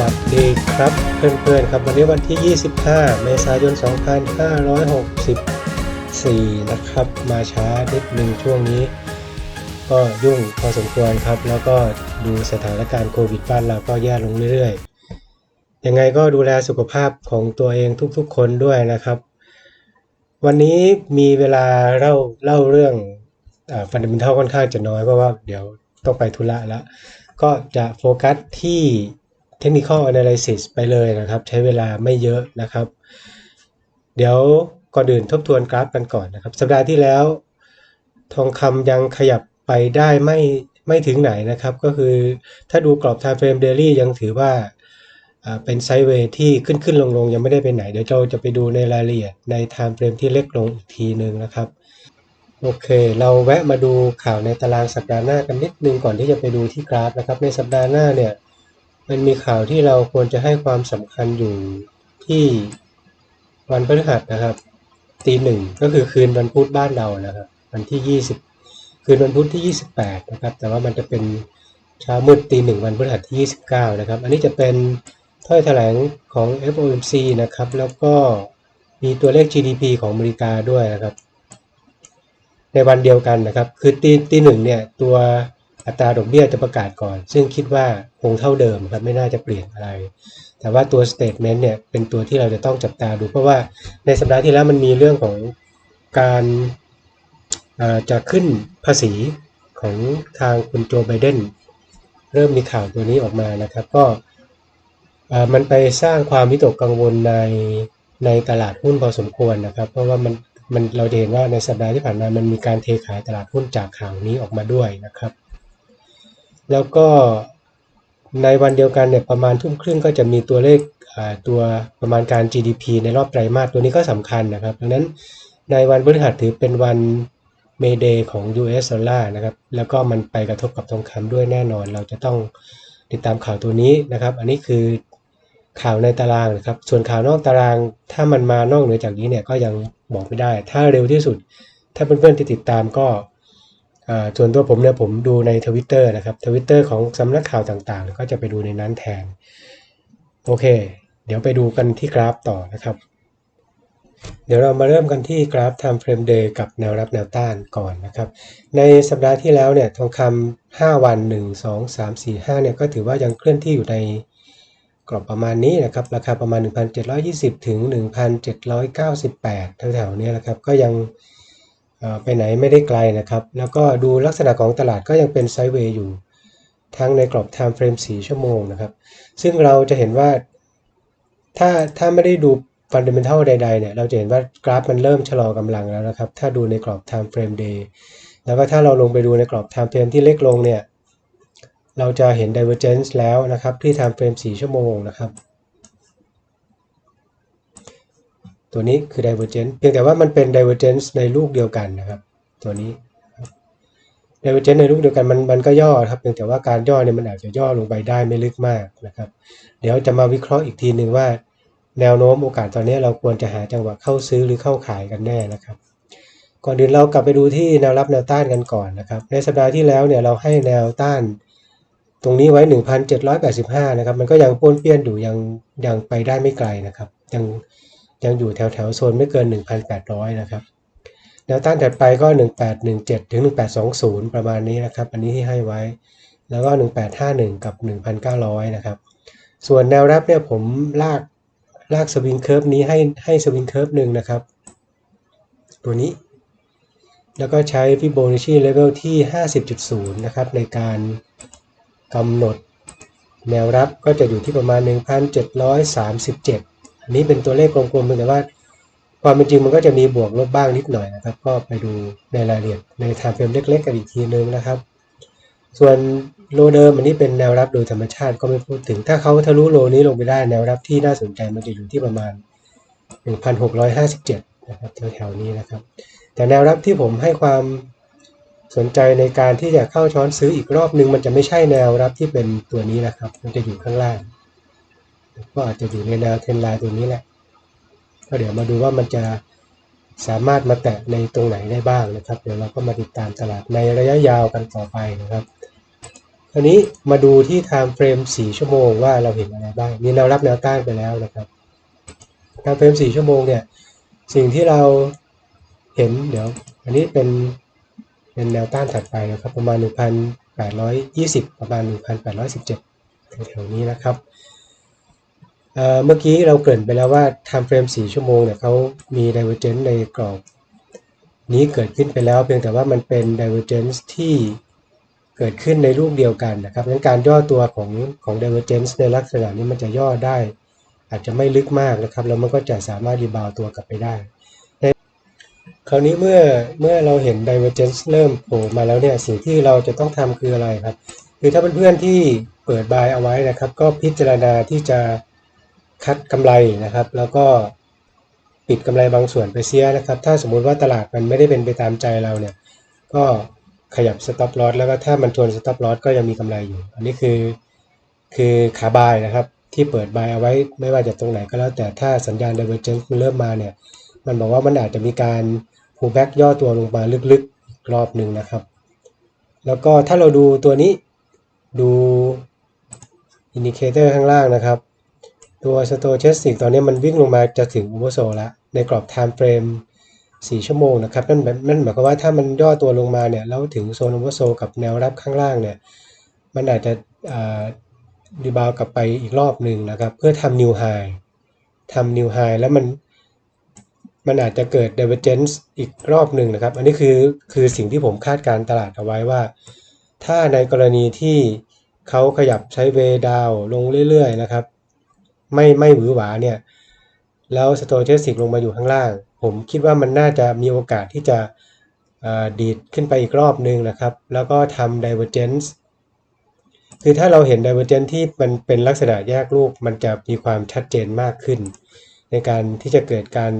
วัสดีครับเพื่อนๆครับวันนี้วันที่ 25 เมษายน 2564 นะครับ มาช้านิดหนึ่งช่วงนี้ ก็ยุ่งพอสมควรครับ แล้วก็ดูสถานการณ์โควิดบ้านเราก็แย่ลงเรื่อยๆ ยังไงก็ดูแลสุขภาพของตัวเองทุกๆ คนด้วยนะครับ วันนี้มีเวลาเล่าเล่าเรื่องฟันดัมเบลทัลค่อนข้างจะน้อยเพราะว่าเดี๋ยวต้องไปธุระแล้วก็จะโฟกัสที่ Technical Analysis ไปเลยนะครับ ใช้เวลาไม่เยอะนะครับ เดี๋ยวก่อนอื่นทบทวนกราฟกันก่อนนะครับ สัปดาห์ที่แล้ว ทองคำยังขยับไปได้ไม่ไม่ถึงไหนนะครับ ก็คือถ้าดูกรอบ Time Frame Daily ยังถือว่าอ่าเป็นไซด์เวย์ที่ขึ้นขึ้นลงลงยังไม่ได้ไปไหน เดี๋ยวเราจะไปดูในรายละเอียดใน Time Frame ที่เล็กลงอีกทีหนึ่งนะครับโอเค เราแวะมาดูข่าวในตารางสัปดาห์หน้ากันนิดนึงก่อนที่จะไปดูที่กราฟนะครับ ในสัปดาห์หน้าเนี่ย มันมีข่าวที่เราควรจะให้ความสำคัญอยู่ที่วันพฤหัสนะครับตีหนึ่งก็คือคืนวันพุธบ้านเรานะครับวันที่ 20 คืนวันพุธที่ 28 นะครับ แต่ว่ามันจะเป็นเช้ามืดตีหนึ่งวันพฤหัสที่ 29 นะครับ อันนี้จะเป็นถ้อยแถลงของ FOMC นะครับ แล้วก็มีตัวเลข GDP ของอเมริกาด้วยนะครับ ในวันเดียวกันนะครับ คือตีตีหนึ่งเนี่ยตัว อัตราดอกเบี้ยจะประกาศก่อน ซึ่งคิดว่าคงเท่าเดิมครับไม่น่าจะเปลี่ยนอะไร แต่ว่าตัว statement เนี่ยเป็นตัวที่เราจะต้องจับตาดูเพราะว่าในสัปดาห์ที่แล้วมันมีเรื่องของการาจะขึ้นภาษีของทางคุณโจไบเดนเริ่มมีข่าวตัวนี้ออกมานะครับก็มันไปสร้างความวิตกกังวลในในตลาดหุ้นพอสมควรนะครับ เพราะว่ามันมันเราเห็นว่าในสัปดาห์ที่ผ่านมามันมีการเทขายตลาดหุ้นจากข่าวนี้ออกมาด้วยนะครับ แล้วก็ในวันเดียวกันเนี่ยประมาณทุ่มครึ่งก็จะมีตัวเลขอ่าตัวประมาณการ GDP ในรอบไตรมาสตัวนี้ก็สำคัญนะครับดังนั้นในวันพฤหัสถือเป็นวันเมเดย์ของ US ดอลลาร์นะครับแล้วก็มันไปกระทบกับทองคำด้วยแน่นอน เราจะต้องติดตามข่าวตัวนี้นะครับ อันนี้คือข่าวในตารางนะครับ ส่วนข่าวนอกตารางถ้ามันมานอกเหนือจากนี้เนี่ยก็ยังบอกไม่ได้ ถ้าเร็วที่สุด ถ้าเพื่อนๆที่ติดตามก็ ส่วนตัวผมเนี่ยผมดูในทวิตเตอร์นะครับทวิตเตอร์ของสำนักข่าวต่างๆ ก็จะไปดูในนั้นแทน โอเค เดี๋ยวไปดูกันที่กราฟต่อนะครับ เดี๋ยวเรามาเริ่มกันที่กราฟ Time Frame Day กับแนวรับแนวต้านก่อนนะครับ ในสัปดาห์ที่แล้วเนี่ยทองคำ5 วัน 1 2 3 4 5เนี่ยก็ถือว่ายังเคลื่อนที่อยู่ในกรอบประมาณนี้นะครับ ราคาประมาณ 1,720 ถึง 1,798 แถวๆนี้นะครับ ก็ยัง ไปไหนไม่ได้ไกลนะครับ แล้วก็ดูลักษณะของตลาดก็ยังเป็นไซด์เวย์อยู่ ทั้งในกรอบ time frame 4 ชั่วโมงนะครับ ซึ่งเราจะเห็นว่าถ้าถ้าไม่ได้ดู fundamental ใดๆเนี่ยเราจะเห็นว่ากราฟมันเริ่มชะลอกำลังแล้วนะครับ ถ้าดูในกรอบ time frame day แล้วก็ถ้าเราลงไปดูในกรอบ time frame ที่เล็กลงเนี่ย เราจะเห็น divergence แล้วนะครับ ที่ time frame 4 ชั่วโมงนะครับ ตัวนี้คือ divergence เพียงแต่ว่ามันเป็น divergence ในลูกเดียวกันนะครับ ตัวนี้ divergence ในลูกเดียวกันมันมันก็ย่อครับ เพียงแต่ว่าการย่อเนี่ยมันอาจจะย่อลงไปได้ไม่ลึกมากนะครับ เดี๋ยวจะมาวิเคราะห์อีกทีหนึ่งว่า แนวโน้มโอกาสตอนนี้เราควรจะหาจังหวะเข้าซื้อหรือเข้าขายกันแน่นะครับก่อนอื่นเรากลับไปดูที่แนวรับแนวต้านกันก่อนนะครับ ในสัปดาห์ที่แล้วเนี่ยเราให้แนวต้าน ตรงนี้ไว้ 1,785 นะครับ มันก็ยังป้วนเปี้ยนอยู่ยังยังไปได้ไม่ไกลนะครับ ยัง ยังอยู่แถวแถวๆโซนไม่เกิน 1,800 นะครับแนวต้านถัดไปก็ 1817 ถึง 1820 ประมาณนี้นะครับ อันนี้ที่ให้ไว้ แล้วก็ 1851 กับ 1,900 นะครับ ส่วนแนวรับเนี่ยผมลากลากสวิงเคิร์ฟนี้ให้ให้สวิงเคิร์ฟหนึ่งนะครับ ตัวนี้ แล้วก็ใช้ Fibonacci level ที่ 50.0 นะครับ ในการกำหนดแนวรับก็จะอยู่ที่ประมาณ 1,737 อันนี้เป็นตัวเลขกลมๆเพียงแต่ว่า ความเป็นจริงมันก็จะมีบวกลบบ้างนิดหน่อยนะครับ ก็ไปดูในรายละเอียดในไทม์เฟรมเล็กๆกันอีกทีนึงนะครับ ส่วนโลเดิมอันนี้เป็นแนวรับโดยธรรมชาติก็ไม่พูดถึง ถ้าเขาทะลุโลนี้ลงไปได้แนวรับที่น่าสนใจมันจะอยู่ที่ประมาณ 1,657 นะครับแถวๆนี้นะครับ แต่แนวรับที่ผมให้ความสนใจในการที่จะเข้าช้อนซื้ออีกรอบนึง มันจะไม่ใช่แนวรับที่เป็นตัวนี้นะครับ มันจะอยู่ข้างล่าง ก็อาจจะอยู่ในแนวเทรนไลน์ตัวนี้แหละ ก็เดี๋ยวมาดูว่ามันจะสามารถมาแตะในตรงไหนได้บ้างนะครับ เดี๋ยวเราก็มาติดตามตลาดในระยะยาวกันต่อไปนะครับอันนี้มาดูที่ time frame 4 ชั่วโมงว่าเราเห็นอะไรบ้างมีแนวรับแนวต้านไปแล้วนะครับ time frame 4 ชั่วโมงเนี่ยสิ่งที่เราเห็นเดี๋ยว อันนี้เป็นเป็นแนวต้านถัดไปนะครับ ประมาณ 1,820 ประมาณ 1,817แถวๆนี้นะครับ เมื่อกี้เราเกริ่นไปแล้วว่า time frame 4 ชั่วโมงเนี่ยเขามี divergence ในกรอบนี้เกิดขึ้นไปแล้ว เพียงแต่ว่ามันเป็น divergence ที่เกิดขึ้นในรูปเดียวกันนะครับงั้นการย่อตัวของของ divergence ในลักษณะนี้มันจะย่อได้ อาจจะไม่ลึกมากนะครับแล้วมันก็จะสามารถรีบาวตัวกลับไปได้คราวนี้เมื่อเมื่อเราเห็น divergence เริ่มโผล่มาแล้วเนี่ยสิ่งที่เราจะต้องทำคืออะไรครับ คือถ้าเพื่อนๆที่เปิดบายเอาไว้นะครับ ก็พิจารณาที่จะ คัดกำไรนะครับ แล้วก็ปิดกำไรบางส่วนไปเสียนะครับ ถ้าสมมุติว่าตลาดมันไม่ได้เป็นไปตามใจเราเนี่ย ก็ขยับ stop loss แล้วก็ถ้ามันทวน stop loss ก็ยังมีกำไรอยู่ อันนี้คือคือขาบายนะครับ ที่เปิดบายเอาไว้ไม่ว่าจะตรงไหนก็แล้ว แต่ถ้าสัญญาณ divergence มันเริ่มมาเนี่ย มันบอกว่ามันอาจจะมีการ pullback ย่อตัวลงมาลึกๆรอบหนึ่งนะครับ แล้วก็ถ้าเราดูตัวนี้ดูอินดิเคเตอร์ข้างล่างนะครับ ตัวสโต c h ส s ิกตอนนี้มันวิ่งลงมาจะถึง o v e r s o แล้ว ในกรอบ time frame 4ชั่วโมงนะครับนั่นนั่นหมายความว่าถ้ามันย่อตัวลงมาเนี่ยแล้วถึงโซน o v e r s o กับแนวรับข้างล่างเนี่ยมันอาจจะรีบาวกลับไปอีกรอบหนึ่งนะครับ เพื่อทำ new high ทำ new high แล้วมันมันอาจจะเกิด divergence อีกรอบหนึ่งนะครับ อันนี้คือคือสิ่งที่ผมคาดการตลาดเอาไว้ว่า ถ้าในกรณีที่เขาขยับใช้เวดาวลงเรื่อยๆนะครับ ไม่ไม่หวือหวาเนี่ยแล้วสโตเชสิกลงมาอยู่ข้างล่าง ผมคิดว่ามันน่าจะมีโอกาสที่จะดีดขึ้นไปอีกรอบนึงนะครับ แล้วก็ทำ divergence คือถ้าเราเห็น divergence ที่มันเป็นลักษณะแยกลูก มันจะมีความชัดเจนมากขึ้น ในการที่จะเกิดการ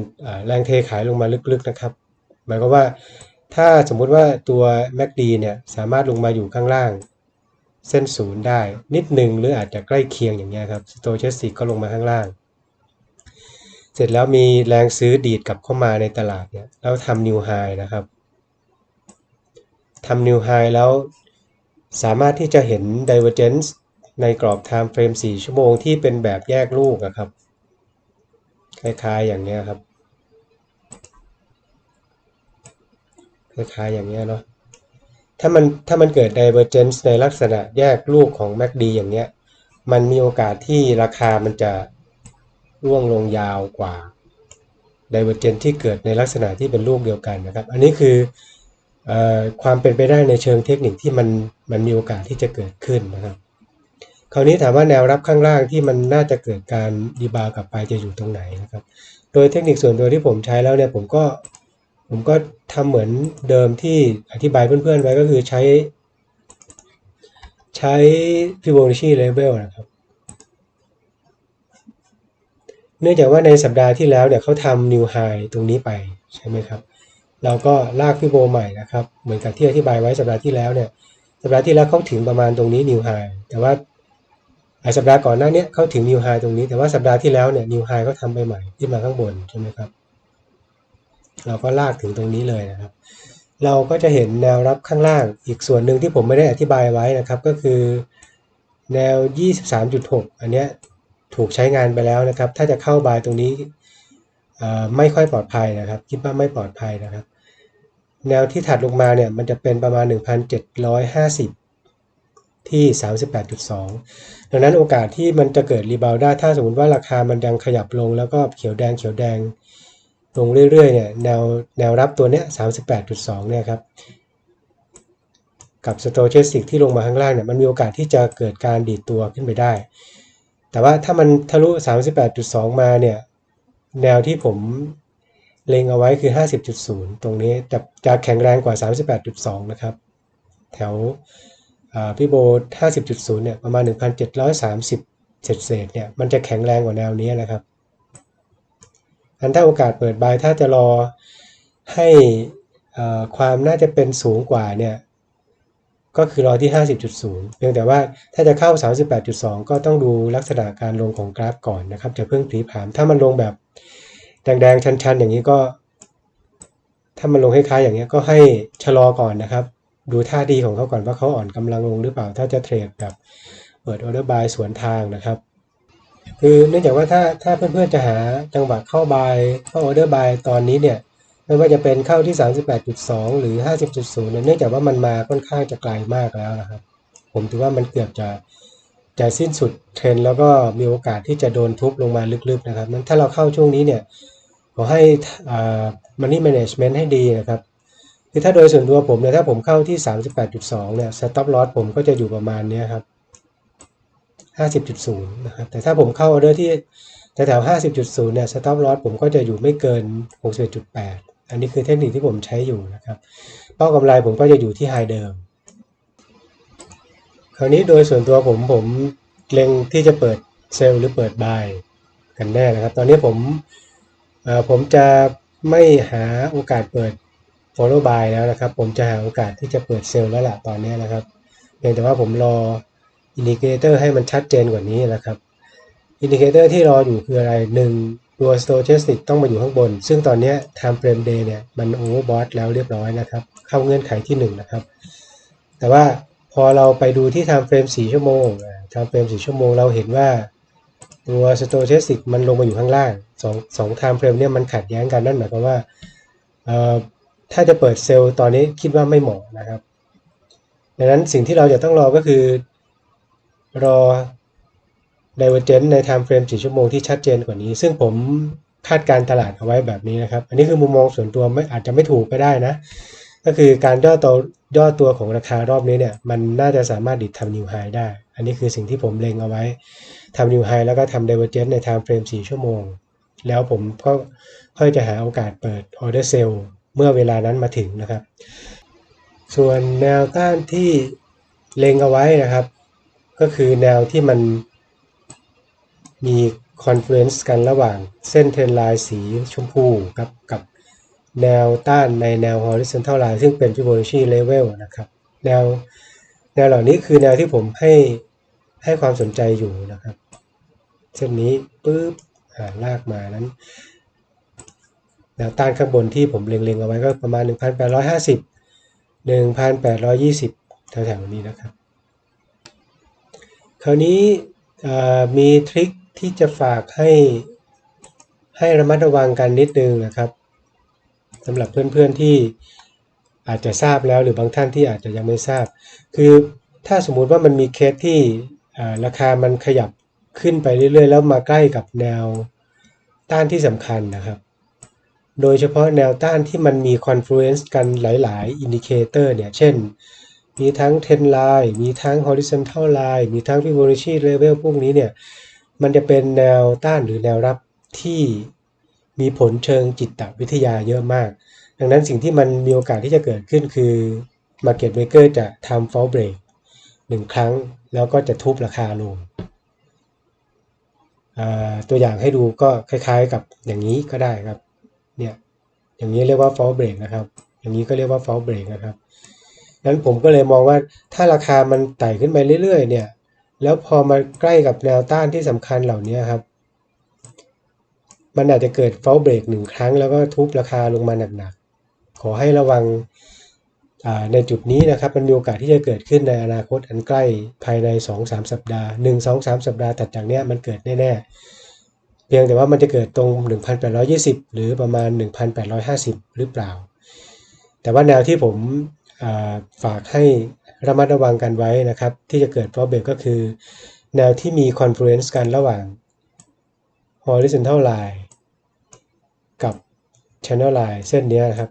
แรงเทขายลงมาลึกๆนะครับ หมายความว่าถ้าสมมุติว่าตัว MACD เนี่ยสามารถลงมาอยู่ข้างล่าง เส้นศูนย์ได้นิดหนึ่งหรืออาจจะใกล้เคียงอย่างเงี้ยครับสโตเชสติกก็ลงมาข้างล่าง เสร็จแล้วมีแรงซื้อดีดกลับเข้ามาในตลาดเนี่ยแล้วทำนิวไฮนะครับทำนิวไฮแล้วสามารถที่จะเห็น divergence ในกรอบ time frame 4 ชั่วโมงที่เป็นแบบแยกลูกอะครับ คล้ายๆอย่างเงี้ยครับ คล้ายๆอย่างเงี้ยเนาะ ถ้ามันถ้ามันเกิด divergence ในลักษณะแยกลูกของ MACD อย่างเงี้ย มันมีโอกาสที่ราคามันจะร่วงลงยาวกว่า divergence ที่เกิดในลักษณะที่เป็นลูกเดียวกันนะครับ อันนี้คืออความเป็นไปได้ในเชิงเทคนิคที่มันมันมีโอกาสที่จะเกิดขึ้นนะครับคราวนี้ถามว่าแนวรับข้างล่างที่มันน่าจะเกิดการดีบาวกลับไปจะอยู่ตรงไหนนะครับ โดยเทคนิคส่วนตัวที่ผมใช้แล้วเนี่ยผมก็ ผมก็ทำเหมือนเดิมที่อธิบายเพื่อนๆไว้ก็คือใช้ ใช้ Fibonacci level นะครับ เนื่องจากว่าในสัปดาห์ที่แล้วเนี่ยเขาทำ new high ตรงนี้ไปใช่ไหมครับ เราก็ลากฟิโบใหม่นะครับ เหมือนกับที่อธิบายไว้สัปดาห์ที่แล้วเนี่ย สัปดาห์ที่แล้วเขาถึงประมาณตรงนี้ new high แต่ว่าสัปดาห์ก่อนหน้านี้เขาถึง new high ตรงนี้ แต่ว่าสัปดาห์ที่แล้วเนี่ย new high เขาทำไปใหม่ที่มาข้างบนใช่ไหมครับ เราก็ลากถึงตรงนี้เลยนะครับ เราก็จะเห็นแนวรับข้างล่างอีกส่วนหนึ่งที่ผมไม่ได้อธิบายไว้นะครับ ก็คือแนว 23.6 อันเนี้ยถูกใช้งานไปแล้วนะครับ ถ้าจะเข้าบายตรงนี้ไม่ค่อยปลอดภัยนะครับ คิดว่าไม่ปลอดภัยนะครับ แนวที่ถัดลงมาเนี่ยมันจะเป็นประมาณ 1,750 ที่ 38.2 ดังนั้นโอกาสที่มันจะเกิดรีบาวได้ถ้าสมมติว่าราคามันยังขยับลงแล้วก็เขียวแดงเขียวแดง ลงเรื่อยๆเนี่ยแนวแนวรับตัวเนี้ย38.2เนี่ยครับกับสโตเชสติกที่ลงมาข้างล่างเนี่ยมันมีโอกาสที่จะเกิดการดีดตัวขึ้นไปได้ แต่ว่าถ้ามันทะลุ 38.2 มาเนี่ยแนวที่ผมเล็งเอาไว้คือ 50.0 ตรงนี้จะจะแข็งแรงกว่า 38.2 นะครับ แถวพี่โบ 50.0 เนี่ยประมาณ 1,730 เศษเนี่ยมันจะแข็งแรงกว่าแนวนี้นะครับ อันถ้าโอกาสเปิดบายถ้าจะรอให้ความน่าจะเป็นสูงกว่าเนี่ยก็คือรอที่ 50.0 เพียงแต่ว่าถ้าจะเข้า 38.2 ก็ต้องดูลักษณะการลงของกราฟก่อนนะครับจะเพิ่งผลีผาม ถ้ามันลงแบบแดงๆ ชันๆ อย่างนี้ก็ ถ้ามันลงคล้ายๆอย่างนี้ก็ให้ชะลอก่อนนะครับ ดูท่าทีของเขาก่อนว่าเขาอ่อนกำลังลงหรือเปล่า ถ้าจะเทรดแบบเปิดออเดอร์บายสวนทางนะครับ คือเนื่องจากว่าถ้าถ้าเพื่อนๆจะหาจังหวะเข้าบายเข้าออเดอร์บายตอนนี้เนี่ยไม่ว่าจะเป็นเข้าที่ 38.2 หรือ 50.0เนี่ยเนื่องจากว่ามันมาค่อนข้างจะไกลมากแล้วนะครับ ผมถือว่ามันเกือบจะจะสิ้นสุดเทรนแล้วก็มีโอกาสที่จะโดนทุบลงมาลึกๆนะครับนั้นถ้าเราเข้าช่วงนี้เนี่ยขอให้อ่า money management ให้ดีนะครับคือถ้าโดยส่วนตัวผมเนี่ยถ้าผมเข้าที่ 38.2 เนี่ย stop loss ผมก็จะอยู่ประมาณนี้ครับ 50.0นะครับแต่ถ้าผมเข้าออเดอร์ที่แถวๆ50.0เนี่ย stop loss ผมก็จะอยู่ไม่เกิน 61.8 อันนี้คือเทคนิคที่ผมใช้อยู่นะครับ เป้ากำไรผมก็จะอยู่ที่ไฮเดิม คราวนี้โดยส่วนตัวผมผมเล็งที่จะเปิดเซลล์หรือเปิดบายกันแน่นะครับ ตอนนี้ผมเอ่อผมจะไม่หาโอกาสเปิด follow buy แล้วนะครับ ผมจะหาโอกาสที่จะเปิดเซลล์แล้วล่ะตอนนี้นะครับเพียงแต่ว่าผมรอ อินดิเคเตอร์ให้มันชัดเจนกว่านี้นะครับอินดิเคเตอร์ที่รออยู่คืออะไรหนึ่งตัว stochastic ต้องมาอยู่ข้างบน ซึ่งตอนนี้ time frame day เนี่ยมัน overbought แล้วเรียบร้อยนะครับ เข้าเงื่อนไขที่ 1 นะครับ แต่ว่าพอเราไปดูที่ time frame 4 ชั่วโมงอ่า time frame 4 ชั่วโมงเราเห็นว่าตัว stochastic มันลงมาอยู่ข้างล่างสองสอง time frame เนี่ยมันขัดแย้งกันนั่นหมายความว่า ถ้าจะเปิดเซลล์ตอนนี้คิดว่าไม่เหมาะนะครับ ดังนั้นสิ่งที่เราจะต้องรอก็คือ รอ divergence ใน time frame 4ชั่วโมงที่ชัดเจนกว่านี้ ซึ่งผมคาดการตลาดเอาไว้แบบนี้นะครับ อันนี้คือมุมมองส่วนตัวไม่อาจจะไม่ถูกก็ได้นะ ก็คือการย่อตัวย่อตัวของราคารอบนี้เนี่ยมันน่าจะสามารถดิดทำ new high ได้ อันนี้คือสิ่งที่ผมเล็งเอาไว้ทำ new high แล้วก็ทำ divergence ใน time frame 4ชั่วโมง แล้วผมก็ค่อยจะหาโอกาสเปิด order sell เมื่อเวลานั้นมาถึงนะครับ ส่วนแนวต้านที่เล็งเอาไว้นะครับ ก็คือแนวที่มันมีคอนเฟลนซ์กันระหว่างเส้นเทรนไลน์สีชมพูครับกับแนวต้านในแนว horizontal line ซึ่งเป็น Fibonacci level นะครับ แนวแนวเหล่านี้คือแนวที่ผมให้ให้ความสนใจอยู่นะครับ เส้นนี้ปุ๊บอ่าลากมานั้น แนวต้านข้างบนที่ผมเล็งๆเอาไว้ก็ประมาณ 1,850 1,820 แถวๆนี้นะครับ คราวนี้มีทริคที่จะฝากให้ให้ระมัดระวังกันนิดนึงนะครับสำหรับเพื่อนๆที่อาจจะทราบแล้วหรือบางท่านที่อาจจะยังไม่ทราบ คือถ้าสมมุติว่ามันมีเคสที่ราคามันขยับขึ้นไปเรื่อยๆ แล้วมาใกล้กับแนวต้านที่สำคัญนะครับ โดยเฉพาะแนวต้านที่มันมีคอนฟลูเอนซ์กันหลายๆอินดิเคเตอร์เนี่ย เช่น มีทั้ง Trend Line มีทั้ง Horizontal Line มีทั้ง Fibonacci Level พวกนี้เนี่ย มันจะเป็นแนวต้านหรือแนวรับที่มีผลเชิงจิตวิทยาเยอะมาก ดังนั้นสิ่งที่มันมีโอกาสที่จะเกิดขึ้นคือ Market Maker จะทำ fall break หนึ่งครั้งแล้วก็จะทุบราคาลง ตัวอย่างให้ดูก็คล้ายๆกับอย่างนี้ก็ได้ครับ เนี่ย อย่างนี้เรียกว่า fall break นะครับ อย่างนี้ก็เรียกว่า fall break นะครับ นั้นผมก็เลยมองว่าถ้าราคามันไต่ขึ้นไปเรื่อยๆ เนี่ย แล้วพอมาใกล้กับแนวต้านที่สำคัญเหล่านี้ครับ มันอาจจะเกิด fall break หนึ่งครั้งแล้วก็ทุบราคาลงมาหนักๆ ขอให้ระวังในจุดนี้นะครับ มันมีโอกาสที่จะเกิดขึ้นในอนาคตอันใกล้ภายใน 2-3 สัปดาห์ 1-2-3 สัปดาห์ถัดจากนี้มันเกิดแน่ๆ เพียงแต่ว่ามันจะเกิดตรง 1,820 หรือประมาณ 1,850 หรือเปล่า แต่ว่าแนวที่ผม ฝากให้ระมัดระวังกันไว้นะครับ ที่จะเกิด fall break ก็คือ แนวที่มี confluence กันระหว่าง horizontal line กับ channel line เส้นนี้นะครับ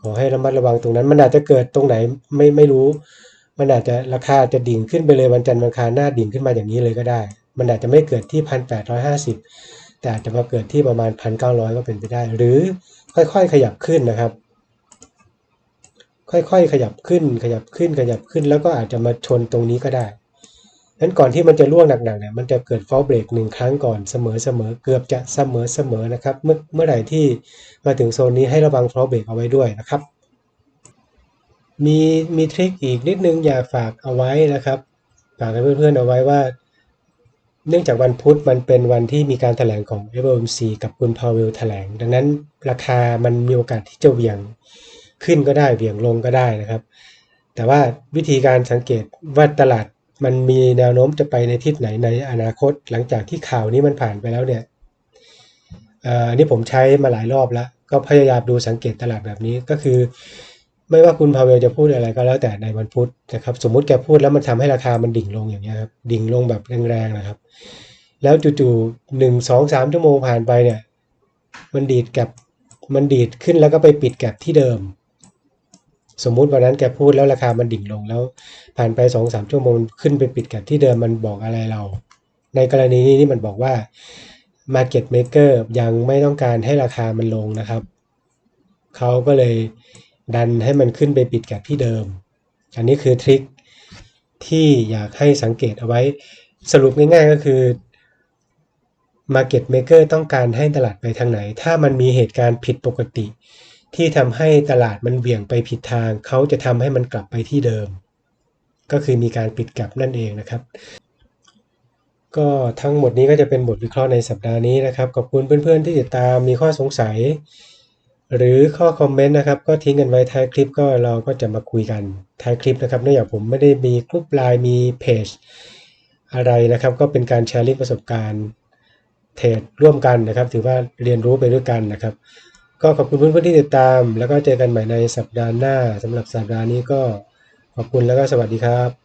ขอให้ระมัดระวังตรงนั้น มันอาจจะเกิดตรงไหนไม่ไม่รู้ มันอาจจะราคาจะดิ่งขึ้นไปเลยวันจันทร์วันคารหน้าดิ่งขึ้นมาอย่างนี้เลยก็ได้ มันอาจจะไม่เกิดที่ 1,850 แต่อาจจะมาเกิดที่ประมาณ 1,900 ก็เป็นไปได้ หรือค่อยๆ ขยับขึ้นนะครับ ค่อยๆ ขยับขึ้น ขยับขึ้น ขยับขึ้น แล้วก็อาจจะมาชนตรงนี้ก็ได้นั้นก่อนที่มันจะล่วงหนักๆเนี่ย มันจะเกิดฟอลเบรกหนึ่งครั้งก่อนเสมอเสมอเกือบจะเสมอเสมอนะครับ เมื่อเมื่อไหร่ที่มาถึงโซนนี้ให้ระวังฟอลเบรกเอาไว้ด้วยนะครับ มีมีทริคอีกนิดนึงอยากฝากเอาไว้นะครับ ฝากให้เพื่อนๆเอาไว้ว่า เนื่องจากวันพุธมันเป็นวันที่มีการถแถลงของ FOMC กับคุณพาวเวลแถลง ดังนั้นราคามันมีโอกาสที่จะเหวี่ยง ขึ้นก็ได้เบี่ยงลงก็ได้นะครับ แต่ว่าวิธีการสังเกตว่าตลาดมันมีแนวโน้มจะไปในทิศไหนในอนาคต หลังจากที่ข่าวนี้มันผ่านไปแล้วเนี่ยอันนี้ผมใช้มาหลายรอบแล้ว ก็พยายามดูสังเกตตลาดแบบนี้ก็คือ ไม่ว่าคุณพาเวลจะพูดอะไรก็แล้วแต่ในวันพุธนะครับ สมมุติแกพูดแล้วมันทำให้ราคามันดิ่งลงอย่างเงี้ยครับดิ่งลงแบบแรงๆนะครับ แล้วจู่ๆหนึ่งสองสามชั่วโมงผ่านไปเนี่ย มันดีดกับมันดีดขึ้นแล้วก็ไปปิดแก็บที่เดิม สมมุติวันนั้นแกพูดแล้วราคามันดิ่งลงแล้ว ผ่านไปสองสามชั่วโมงขึ้นไปปิดก็บที่เดิมมันบอกอะไรเรา ในกรณีนี้นี่มันบอกว่า Market Maker ยังไม่ต้องการให้ราคามันลงนะครับเขาก็เลยดันให้มันขึ้นไปปิดก็บที่เดิม อันนี้คือทริคที่อยากให้สังเกตเอาไว้สรุปง่ายๆก็คือ Market Maker ต้องการให้ตลาดไปทางไหน ถ้ามันมีเหตุการณ์ผิดปกติ ที่ทำให้ตลาดมันเบี่ยงไปผิดทาง เขาจะทำให้มันกลับไปที่เดิม ก็คือมีการปิดกลับนั่นเองนะครับ ก็ทั้งหมดนี้ก็จะเป็นบทวิเคราะห์ในสัปดาห์นี้นะครับ ขอบคุณเพื่อนๆที่ติดตามมีข้อสงสัย หรือข้อคอมเมนต์นะครับ ก็ทิ้งกันไว้ท้ายคลิปก็เราก็จะมาคุยกันท้ายคลิปนะครับเนื่องจากผมไม่ได้มีกลุ่มไลน์มีเพจอะไรนะครับ ก็เป็นการแชร์ลิงก์ประสบการณ์เทรดร่วมกันนะครับ ถือว่าเรียนรู้ไปด้วยกันนะครับ ก็ขอบคุณเพื่อนๆที่ติดตาม แล้วก็เจอกันใหม่ในสัปดาห์หน้าสำหรับสัปดาห์นี้ก็ขอบคุณแล้วก็สวัสดีครับ